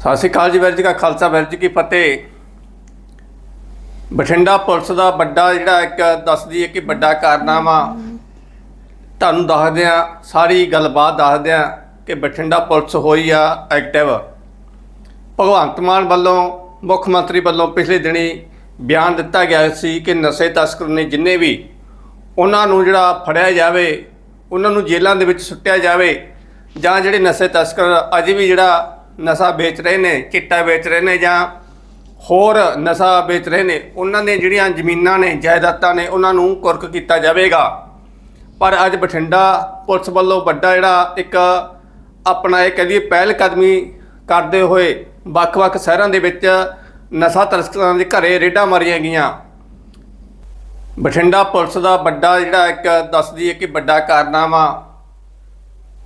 ਸਤਿ ਸ਼੍ਰੀ ਅਕਾਲ ਜੀ ਵੀਰ ਜੀ ਕਾ ਖਾਲਸਾ ਵੀਰ ਜੀ ਕੀ ਫਤਿਹ। ਬਠਿੰਡਾ ਪੁਲਿਸ ਦਾ ਵੱਡਾ ਜਿਹੜਾ ਇੱਕ ਦੱਸਦੀ ਹੈ ਕਿ ਵੱਡਾ ਕਾਰਨਾਮਾ। ਤੁਹਾਨੂੰ ਦੱਸਦੇ ਆ ਸਾਰੀ ਗੱਲਬਾਤ ਦੱਸਦੇ ਆ ਕਿ ਬਠਿੰਡਾ ਪੁਲਿਸ ਹੋਈ ਆ ਐਕਟਿਵ ਭਗਵੰਤ ਮਾਨ ਵੱਲੋਂ, ਮੁੱਖ ਮੰਤਰੀ ਵੱਲੋਂ ਪਿਛਲੇ ਦਿਨੀ ਬਿਆਨ ਦਿੱਤਾ ਗਿਆ ਸੀ ਕਿ ਨਸ਼ੇ ਤਸਕਰ ਨੇ ਜਿੰਨੇ ਵੀ ਉਹਨਾਂ ਨੂੰ ਜਿਹੜਾ ਫੜਿਆ ਜਾਵੇ, ਉਹਨਾਂ ਨੂੰ ਜੇਲ੍ਹਾਂ ਦੇ ਵਿੱਚ ਸੁੱਟਿਆ ਜਾਵੇ ਜਾਂ ਜਿਹੜੇ ਨਸ਼ੇ ਤਸਕਰ ਅਜੇ ਵੀ ਜਿਹੜਾ ਨਸ਼ਾ ਵੇਚ ਰਹੇ ਨੇ, ਚਿੱਟਾ ਵੇਚ ਰਹੇ ਨੇ ਜਾਂ ਹੋਰ ਨਸ਼ਾ ਵੇਚ ਰਹੇ ਨੇ, ਉਹਨਾਂ ਨੇ ਜਿਹੜੀਆਂ ਜ਼ਮੀਨਾਂ ਨੇ, ਜਾਇਦਾਦਾਂ ਨੇ, ਉਹਨਾਂ ਨੂੰ ਕੁਰਕ ਕੀਤਾ ਜਾਵੇਗਾ। ਪਰ ਅੱਜ ਬਠਿੰਡਾ ਪੁਲਿਸ ਵੱਲੋਂ ਵੱਡਾ ਜਿਹੜਾ ਇੱਕ ਆਪਣਾ ਇਹ ਕਹਦੀਏ ਪਹਿਲ ਕਦਮੀ ਕਰਦੇ ਹੋਏ ਵੱਖ-ਵੱਖ ਸ਼ਹਿਰਾਂ ਦੇ ਵਿੱਚ ਨਸ਼ਾ ਤਸਕਰਾਂ ਦੇ ਘਰੇ ਰੇਡਾਂ ਮਾਰੀਆਂ ਗਈਆਂ। ਬਠਿੰਡਾ ਪੁਲਿਸ ਦਾ ਵੱਡਾ ਜਿਹੜਾ ਇੱਕ ਦੱਸਦੀ ਹੈ ਕਿ ਵੱਡਾ ਕਾਰਨਾਮਾ।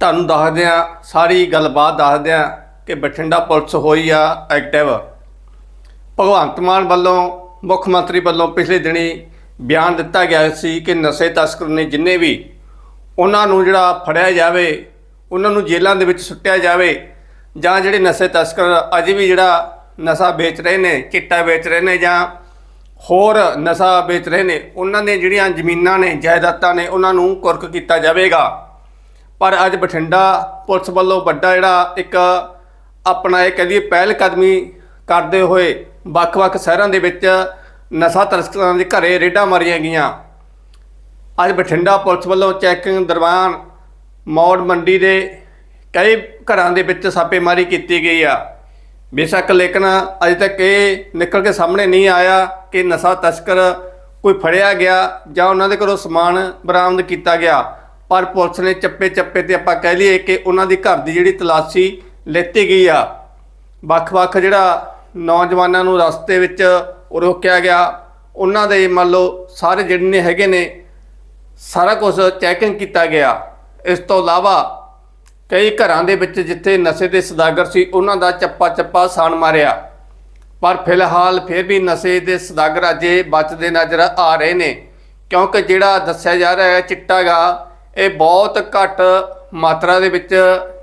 ਤੁਹਾਨੂੰ ਦੱਸਦੇ ਆ ਸਾਰੀ ਗੱਲਬਾਤ ਦੱਸਦੇ ਆ ਕਿ ਬਠਿੰਡਾ ਪੁਲਿਸ ਹੋਈ ਆ ਐਕਟਿਵ ਭਗਵੰਤ ਮਾਨ ਵੱਲੋਂ, ਮੁੱਖ ਮੰਤਰੀ ਵੱਲੋਂ ਪਿਛਲੇ ਦਿਨੀ ਬਿਆਨ ਦਿੱਤਾ ਗਿਆ ਸੀ ਕਿ ਨਸ਼ੇ ਤਸਕਰ ਨੇ ਜਿੰਨੇ ਵੀ ਉਹਨਾਂ ਨੂੰ ਜਿਹੜਾ ਫੜਿਆ ਜਾਵੇ, ਉਹਨਾਂ ਨੂੰ ਜੇਲ੍ਹਾਂ ਦੇ ਵਿੱਚ ਸੁੱਟਿਆ ਜਾਵੇ ਜਾਂ ਜਿਹੜੇ ਨਸ਼ੇ ਤਸਕਰ ਅਜੇ ਵੀ ਜਿਹੜਾ ਨਸ਼ਾ ਵੇਚ ਰਹੇ ਨੇ, ਚਿੱਟਾ ਵੇਚ ਰਹੇ ਨੇ ਜਾਂ ਹੋਰ ਨਸ਼ਾ ਵੇਚ ਰਹੇ ਨੇ, ਉਹਨਾਂ ਨੇ ਜਿਹੜੀਆਂ ਜ਼ਮੀਨਾਂ ਨੇ, ਜਾਇਦਾਦਾਂ ਨੇ, ਉਹਨਾਂ ਨੂੰ ਕੁਰਕ ਕੀਤਾ ਜਾਵੇਗਾ। ਪਰ ਅੱਜ ਬਠਿੰਡਾ ਪੁਲਿਸ ਵੱਲੋਂ ਵੱਡਾ ਜਿਹੜਾ ਇੱਕ ਆਪਣਾ ਇਹ ਕਹਦੀਏ ਪਹਿਲ ਕਦਮੀ ਕਰਦੇ ਹੋਏ ਵੱਖ-ਵੱਖ ਸ਼ਹਿਰਾਂ ਦੇ ਵਿੱਚ ਨਸ਼ਾ ਤਸਕਰਾਂ ਦੇ ਘਰੇ ਰੇਡਾਂ ਮਾਰੀਆਂ ਗਈਆਂ। ਅੱਜ ਬਠਿੰਡਾ ਪੁਲਿਸ ਵੱਲੋਂ ਚੈਕਿੰਗ ਦਰਮਿਆਨ ਮੌੜ ਮੰਡੀ ਦੇ ਕਈ ਘਰਾਂ ਦੇ ਵਿੱਚ ਛਾਪੇਮਾਰੀ ਕੀਤੀ ਗਈ ਆ। ਬੇਸ਼ੱਕ ਲੇਕਿਨ ਅਜੇ ਤੱਕ ਇਹ ਨਿਕਲ ਕੇ ਸਾਹਮਣੇ ਨਹੀਂ ਆਇਆ ਕਿ ਨਸ਼ਾ ਤਸਕਰ ਕੋਈ ਫੜਿਆ ਗਿਆ ਜਾਂ ਉਹਨਾਂ ਦੇ ਘਰੋਂ ਸਮਾਨ ਬਰਾਮਦ ਕੀਤਾ ਗਿਆ। ਪਰ ਪੁਲਿਸ ਨੇ ਚੱਪੇ ਚੱਪੇ ਤੇ ਆਪਾਂ ਕਹਿ ਲਈਏ ਕਿ ਉਹਨਾਂ ਦੀ ਘਰ ਦੀ ਜਿਹੜੀ ਤਲਾਸ਼ੀ ਲੈਤੀ ਗਈ ਆ। ਵੱਖ-ਵੱਖ ਜਿਹੜਾ ਨੌਜਵਾਨਾਂ ਨੂੰ ਰਸਤੇ ਵਿੱਚ ਰੋਕਿਆ ਗਿਆ, ਉਹਨਾਂ ਦੇ ਮੰਨ ਲਓ ਸਾਰੇ ਜਿਹੜੇ ਨੇ ਹੈਗੇ ਨੇ, ਸਾਰਾ ਕੁਝ ਚੈਕਿੰਗ ਕੀਤਾ ਗਿਆ। ਇਸ ਤੋਂ ਇਲਾਵਾ ਕਈ ਘਰਾਂ ਦੇ ਵਿੱਚ ਜਿੱਥੇ ਨਸ਼ੇ ਦੇ ਸਦਾਗਰ ਸੀ, ਉਹਨਾਂ ਦਾ ਚੱਪਾ ਚੱਪਾ ਸਾਣ ਮਾਰਿਆ। ਪਰ ਫਿਲਹਾਲ ਫਿਰ ਵੀ ਨਸ਼ੇ ਦੇ ਸਦਾਗਰ ਅਜੇ ਬਚਦੇ ਨਜ਼ਰ ਆ ਰਹੇ ਨੇ, ਕਿਉਂਕਿ ਜਿਹੜਾ ਦੱਸਿਆ ਜਾ ਰਿਹਾ ਹੈ ਚਿੱਟਾ ਗਾ, ਇਹ ਬਹੁਤ ਘੱਟ ਮਾਤਰਾ ਦੇ ਵਿੱਚ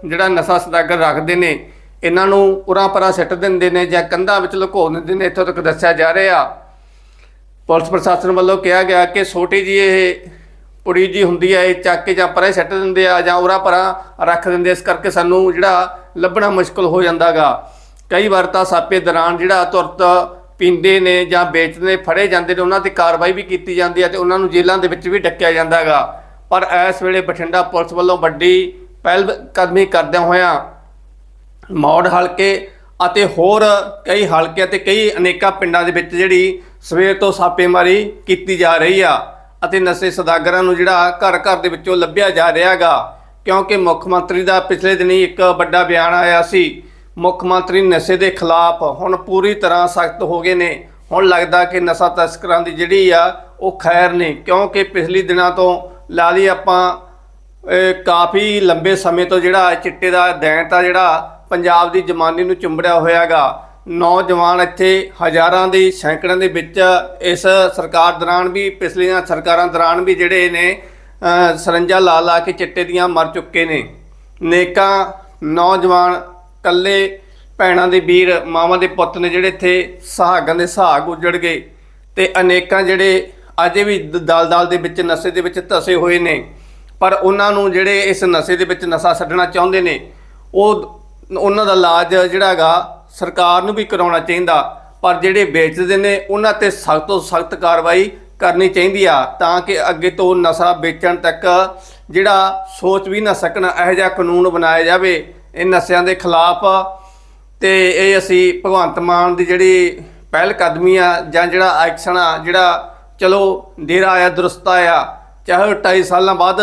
ਜਿਹੜਾ ਨਸ਼ਾ ਸਦਾਗਰ ਰੱਖਦੇ ਨੇ, ਇਹਨਾਂ ਨੂੰ ਉਰਾਂ ਪਰਾਂ ਸਿੱਟ ਦਿੰਦੇ ਨੇ ਜਾਂ ਕੰਧਾਂ ਵਿੱਚ ਲੁਕੋ ਦਿੰਦੇ ਨੇ, ਇੱਥੋਂ ਤੱਕ ਦੱਸਿਆ ਜਾ ਰਿਹਾ। ਪੁਲਿਸ ਪ੍ਰਸ਼ਾਸਨ ਵੱਲੋਂ ਕਿਹਾ ਗਿਆ ਕਿ ਛੋਟੀ ਜੀ ਇਹ ਪੁੜੀ ਜੀ ਹੁੰਦੀ ਹੈ ਇਹ ਚੱਕ ਕੇ ਜਾਂ ਪਰੇ ਸਿੱਟ ਦਿੰਦੇ ਆ ਜਾਂ ਉਰਾ ਪਰਾਂ ਰੱਖ ਦਿੰਦੇ ਇਸ ਕਰਕੇ ਸਾਨੂੰ ਜਿਹੜਾ ਲੱਭਣਾ ਮੁਸ਼ਕਲ ਹੋ ਜਾਂਦਾਗਾ। ਕਈ ਵਾਰ ਤਾਂ ਸਾਪੇ ਦੌਰਾਨ ਜਿਹੜਾ ਤੁਰਤ ਪੀਂਦੇ ਨੇ ਜਾਂ ਵੇਚਦੇ ਨੇ ਫੜੇ ਜਾਂਦੇ ਨੇ, ਉਹਨਾਂ ਤੇ ਕਾਰਵਾਈ ਵੀ ਕੀਤੀ ਜਾਂਦੀ ਹੈ ਤੇ ਉਹਨਾਂ ਨੂੰ ਜੇਲ੍ਹਾਂ ਦੇ ਵਿੱਚ ਵੀ ਡੱਕਿਆ ਜਾਂਦਾਗਾ। ਪਰ ਇਸ ਵੇਲੇ ਬਠਿੰਡਾ ਪੁਲਿਸ ਵੱਲੋਂ ਵੱਡੀ ਪਹਿਲ ਕਦਮੀ ਕਰਦਿਆਂ ਹੋਇਆਂ ਮੌੜ ਹਲਕੇ ਅਤੇ ਹੋਰ ਕਈ ਹਲਕੇ ਅਤੇ ਕਈ ਅਨੇਕਾਂ ਪਿੰਡਾਂ ਦੇ ਵਿੱਚ ਜਿਹੜੀ ਸਵੇਰ ਤੋਂ ਛਾਪੇਮਾਰੀ ਕੀਤੀ ਜਾ ਰਹੀ ਆ ਅਤੇ ਨਸ਼ੇ ਸਦਾਗਰਾਂ ਨੂੰ ਜਿਹੜਾ ਘਰ ਘਰ ਦੇ ਵਿੱਚੋਂ ਲੱਭਿਆ ਜਾ ਰਿਹਾਗਾ ਕਿਉਂਕਿ ਮੁੱਖ ਮੰਤਰੀ ਦਾ ਪਿਛਲੇ ਦਿਨੀ ਇੱਕ ਵੱਡਾ ਬਿਆਨ ਆਇਆ ਸੀ, ਮੁੱਖ ਮੰਤਰੀ ਨਸ਼ੇ ਦੇ ਖਿਲਾਫ ਹੁਣ ਪੂਰੀ ਤਰ੍ਹਾਂ ਸਖਤ ਹੋ ਗਏ ਨੇ। ਹੁਣ ਲੱਗਦਾ ਕਿ ਨਸ਼ਾ ਤਸਕਰਾਂ ਦੀ ਜਿਹੜੀ ਆ ਉਹ ਖੈਰ ਨੇ ਕਿਉਂਕਿ ਪਿਛਲੇ ਦਿਨਾਂ ਤੋਂ ਲਾ ਲਈ ਆਪਾਂ ਕਾਫੀ ਲੰਬੇ ਸਮੇਂ ਤੋਂ ਜਿਹੜਾ ਚਿੱਟੇ ਦਾ ਦੈਂਤ ਆ ਜਿਹੜਾ ਪੰਜਾਬ ਦੀ ਜਮਾਨੀ ਨੂੰ ਚੁੰਬੜਿਆ ਹੋਇਆਗਾ ਨੌਜਵਾਨ ਇੱਥੇ ਹਜ਼ਾਰਾਂ ਦੀ ਸੈਂਕੜਿਆਂ ਦੇ ਵਿੱਚ ਇਸ ਸਰਕਾਰ ਦੌਰਾਨ ਵੀ ਪਿਛਲੀਆਂ ਸਰਕਾਰਾਂ ਦੌਰਾਨ ਵੀ ਜਿਹੜੇ ਨੇ ਅ, ਸਰੰਜਾ ਲਾ ਲਾ ਕੇ ਚਿੱਟੇ ਦੀਆਂ ਮਰ ਚੁੱਕੇ ਨੇ। ਨੇਕਾਂ ਨੌਜਵਾਨ ਕੱਲੇ ਭੈਣਾਂ ਦੇ ਵੀਰ ਮਾਵਾਂ ਦੇ ਪੁੱਤ ਨੇ ਜਿਹੜੇ ਇੱਥੇ ਸੁਹਾਗਾਂ ਦੇ ਸਹਾਗ ਉਜੜ ਗਏ ਤੇ ਅਨੇਕਾਂ ਜਿਹੜੇ ਅਜੇ ਵੀ ਦਲ-ਦਲ ਦੇ ਵਿੱਚ ਨਸ਼ੇ ਦੇ ਵਿੱਚ ਧਸੇ ਹੋਏ ਨੇ। ਪਰ ਉਹਨਾਂ ਨੂੰ ਜਿਹੜੇ ਇਸ ਨਸ਼ੇ ਦੇ ਵਿੱਚ ਨਸ਼ਾ ਛੱਡਣਾ ਚਾਹੁੰਦੇ ਨੇ, ਉਹ ਉਹਨਾਂ ਦਾ ਇਲਾਜ ਜਿਹੜਾਗਾ ਸਰਕਾਰ ਨੂੰ ਵੀ ਕਰਾਉਣਾ ਚਾਹੀਦਾ। ਪਰ ਜਿਹੜੇ ਵੇਚਦੇ ਨੇ, ਉਹਨਾਂ ਤੇ ਸਖਤ ਤੋਂ ਸਖਤ ਕਾਰਵਾਈ ਕਰਨੀ ਚਾਹੀਦੀ ਆ, ਤਾਂ ਕਿ ਅੱਗੇ ਤੋਂ ਨਸ਼ਾ ਵੇਚਣ ਤੱਕ ਜਿਹੜਾ ਸੋਚ ਵੀ ਨਾ ਸਕਣ, ਇਹੋ ਜਿਹਾ ਕਾਨੂੰਨ ਬਣਾਇਆ ਜਾਵੇ। ਇਹ ਨਸ਼ਿਆਂ ਦੇ ਖਿਲਾਫ ਤੇ ਇਹ ਅਸੀਂ ਭਗਵੰਤ ਮਾਨ ਦੀ ਜਿਹੜੀ ਪਹਿਲ ਕਦਮੀ ਆ ਜਾਂ ਜਿਹੜਾ ਐਕਸ਼ਨ ਆ, ਜਿਹੜਾ ਚਲੋ, ਡੇਰਾ ਆਇਆ, ਦਰੁਸਤ ਆਇਆ। ਚਾਹੇ 2.5 ਸਾਲਾਂ ਬਾਅਦ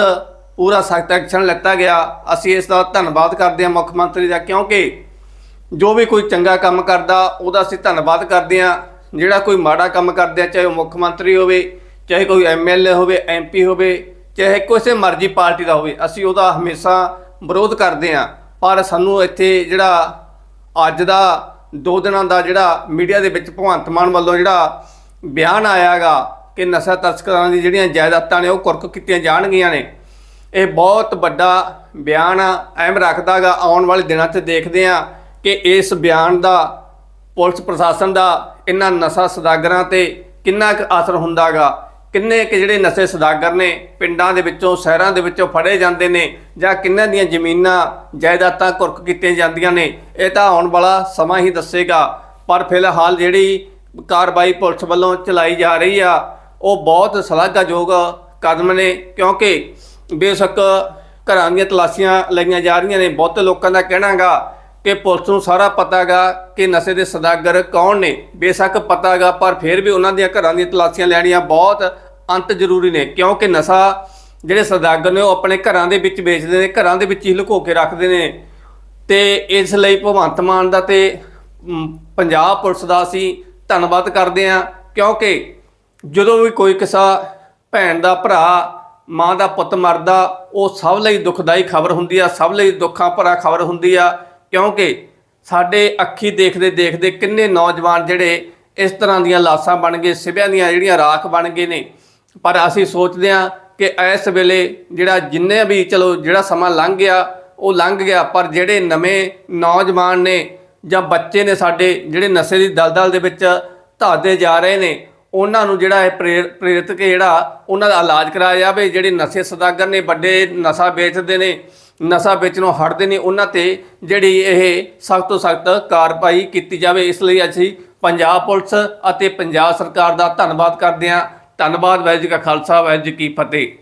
ਪੂਰਾ ਸਖਤ ਐਕਸ਼ਨ ਲਿੱਤਾ ਗਿਆ। ਅਸੀਂ ਇਸ ਦਾ ਧੰਨਵਾਦ ਕਰਦੇ ਹਾਂ ਮੁੱਖ ਮੰਤਰੀ ਦਾ, ਕਿਉਂਕਿ ਜੋ ਵੀ ਕੋਈ ਚੰਗਾ ਕੰਮ ਕਰਦਾ, ਉਹਦਾ ਅਸੀਂ ਧੰਨਵਾਦ ਕਰਦੇ ਹਾਂ। ਜਿਹੜਾ ਕੋਈ ਮਾੜਾ ਕੰਮ ਕਰਦੇ ਆ, ਚਾਹੇ ਉਹ ਮੁੱਖ ਮੰਤਰੀ ਹੋਵੇ, ਚਾਹੇ ਕੋਈ ਐਮਐਲਏ ਹੋਵੇ ਐਮਪੀ ਹੋਵੇ, ਚਾਹੇ ਕਿਸੇ ਮਰਜ਼ੀ ਪਾਰਟੀ ਦਾ ਹੋਵੇ, ਅਸੀਂ ਉਹਦਾ ਹਮੇਸ਼ਾ ਵਿਰੋਧ ਕਰਦੇ ਹਾਂ। ਪਰ ਸਾਨੂੰ ਇੱਥੇ ਜਿਹੜਾ ਅੱਜ ਦਾ, ਦੋ ਦਿਨਾਂ ਦਾ ਜਿਹੜਾ ਮੀਡੀਆ ਦੇ ਵਿੱਚ ਭਗਵੰਤ ਮਾਨ ਵੱਲੋਂ ਜਿਹੜਾ ਬਿਆਨ ਆਇਆਗਾ ਕਿ ਨਸ਼ਾ ਤਸਕਰਾਂ ਦੀ ਜਿਹੜੀਆਂ ਜਾਇਦਾਦਾਂ ਨੇ ਉਹ ਕੁਰਕ ਕੀਤੀਆਂ ਜਾਣਗੀਆਂ ਨੇ। ਇਹ ਬਹੁਤ ਵੱਡਾ ਬਿਆਨ ਆ, ਅਹਿਮ ਰੱਖਦਾਗਾ। ਆਉਣ ਵਾਲੇ ਦਿਨਾਂ 'ਚ ਦੇਖਦੇ ਆ ਕਿ ਇਸ ਬਿਆਨ ਦਾ ਪੁਲਿਸ ਪ੍ਰਸ਼ਾਸਨ ਦਾ ਇਹਨਾਂ ਨਸ਼ਾ ਸਦਾਗਰਾਂ ਤੇ ਕਿੰਨਾ ਕੁ ਅਸਰ ਹੁੰਦਾਗਾ। ਕਿੰਨੇ ਕੁ ਜਿਹੜੇ ਨਸ਼ੇ ਸਦਾਗਰ ਨੇ ਪਿੰਡਾਂ ਦੇ ਵਿੱਚੋਂ ਸ਼ਹਿਰਾਂ ਦੇ ਵਿੱਚੋਂ ਫੜੇ ਜਾਂਦੇ ਨੇ ਜਾਂ ਕਿੰਨਾਂ ਦੀਆਂ ਜ਼ਮੀਨਾਂ ਜਾਇਦਾਦਾਂ ਕੁਰਕ ਕੀਤੀਆਂ ਜਾਂਦੀਆਂ ਨੇ ਇਹ ਤਾਂ ਆਉਣ ਵਾਲਾ ਸਮਾਂ ਹੀ ਦੱਸੇਗਾ। ਪਰ ਫਿਲਹਾਲ ਜਿਹੜੀ ਕਾਰਵਾਈ ਪੁਲਿਸ ਵੱਲੋਂ ਚਲਾਈ ਜਾ ਰਹੀ ਆ ਉਹ ਬਹੁਤ ਸ਼ਲਾਘਾਯੋਗ ਕਦਮ ਨੇ, ਕਿਉਂਕਿ ਬੇਸ਼ੱਕ ਘਰਾਂ ਦੀਆਂ ਤਲਾਸ਼ੀਆਂ ਲਈਆਂ ਜਾ ਰਹੀਆਂ ਨੇ, ਬਹੁਤੇ ਲੋਕਾਂ ਦਾ ਕਹਿਣਾਗਾ ਕਿ ਪੁਲਿਸ ਨੂੰ ਸਾਰਾ ਪਤਾਗਾ ਕਿ ਨਸ਼ੇ ਦੇ ਸਦਾਗਰ ਕੌਣ ਨੇ। ਬੇਸ਼ੱਕ ਪਤਾਗਾ ਪਰ ਫਿਰ ਵੀ ਉਹਨਾਂ ਦੀਆਂ ਘਰਾਂ ਦੀਆਂ ਤਲਾਸ਼ੀਆਂ ਲੈਣੀਆਂ ਬਹੁਤ ਅੰਤ ਜ਼ਰੂਰੀ ਨੇ, ਕਿਉਂਕਿ ਨਸ਼ਾ ਜਿਹੜੇ ਸਦਾਗਰ ਨੇ, ਉਹ ਆਪਣੇ ਘਰਾਂ ਦੇ ਵਿੱਚ ਵੇਚਦੇ ਨੇ, ਘਰਾਂ ਦੇ ਵਿੱਚ ਹੀ ਲੁਕੋ ਕੇ ਰੱਖਦੇ ਨੇ। ਤੇ ਇਸ ਲਈ ਭਗਵੰਤ ਮਾਨ ਦਾ ਤੇ ਪੰਜਾਬ ਪੁਲਿਸ ਦਾ ਅਸੀਂ ਧੰਨਵਾਦ ਕਰਦੇ ਹਾਂ, ਕਿਉਂਕਿ ਜਦੋਂ ਵੀ ਕੋਈ ਕਿਸਾ ਭੈਣ ਦਾ ਭਰਾ, ਮਾਂ ਦਾ ਪੁੱਤ ਮਰਦਾ, ਉਹ ਸਭ ਲਈ ਦੁਖਦਾਈ ਖਬਰ ਹੁੰਦੀ ਆ, ਸਭ ਲਈ ਦੁੱਖਾਂ ਭਰਾ ਖਬਰ ਹੁੰਦੀ ਆ, ਕਿਉਂਕਿ ਸਾਡੇ ਅੱਖੀ ਦੇਖਦੇ ਦੇਖਦੇ ਕਿੰਨੇ ਨੌਜਵਾਨ ਜਿਹੜੇ ਇਸ ਤਰ੍ਹਾਂ ਦੀਆਂ ਲਾਸ਼ਾਂ ਬਣ ਗਏ, ਸਿਵਿਆਂ ਦੀਆਂ ਜਿਹੜੀਆਂ ਰਾਖ ਬਣ ਗਏ ਨੇ। ਪਰ ਅਸੀਂ ਸੋਚਦੇ ਹਾਂ ਕਿ ਇਸ ਵੇਲੇ ਜਿਹੜਾ ਜਿੰਨੇ ਵੀ, ਚਲੋ ਜਿਹੜਾ ਸਮਾਂ ਲੰਘ ਗਿਆ, ਉਹ ਲੰਘ ਗਿਆ, ਪਰ ਜਿਹੜੇ ਨਵੇਂ ਨੌਜਵਾਨ ਨੇ ਜਾਂ ਬੱਚੇ ਨੇ ਸਾਡੇ, ਜਿਹੜੇ ਨਸ਼ੇ ਦੀ ਦਲਦਲ ਦੇ ਵਿੱਚ ਧਾਦੇ ਜਾ ਰਹੇ ਨੇ ਉਹਨਾਂ ਨੂੰ ਜਿਹੜਾ ਹੈ ਪ੍ਰੇਰ- ਪ੍ਰੇਰਿਤ ਕੇ ਜਿਹੜਾ ਉਹਨਾਂ ਦਾ ਇਲਾਜ ਕਰਾਇਆ ਜਾਵੇ, ਜਿਹੜੇ ਨਸ਼ੇ ਸਦਾਗਰ ਨੇ, ਵੱਡੇ ਨਸ਼ਾ ਵੇਚਦੇ ਨੇ, ਨਸ਼ਾ ਵੇਚਣੋਂ ਹਟਦੇ ਨੇ, ਉਹਨਾਂ ਤੇ ਜਿਹੜੀ ਇਹ ਸਖਤ ਤੋਂ ਸਖਤ ਕਾਰਵਾਈ ਕੀਤੀ ਜਾਵੇ। ਇਸ ਲਈ ਅਸੀਂ ਪੰਜਾਬ ਪੁਲਿਸ ਅਤੇ ਪੰਜਾਬ ਸਰਕਾਰ ਦਾ ਧੰਨਵਾਦ ਕਰਦੇ ਹਾਂ। ਧੰਨਵਾਦ, ਵਾਹਿਗੁਰੂ ਜੀ ਕਾ ਖਾਲਸਾ, ਵਾਹਿਗੁਰੂ ਜੀ ਕੀ ਫਤਿਹ।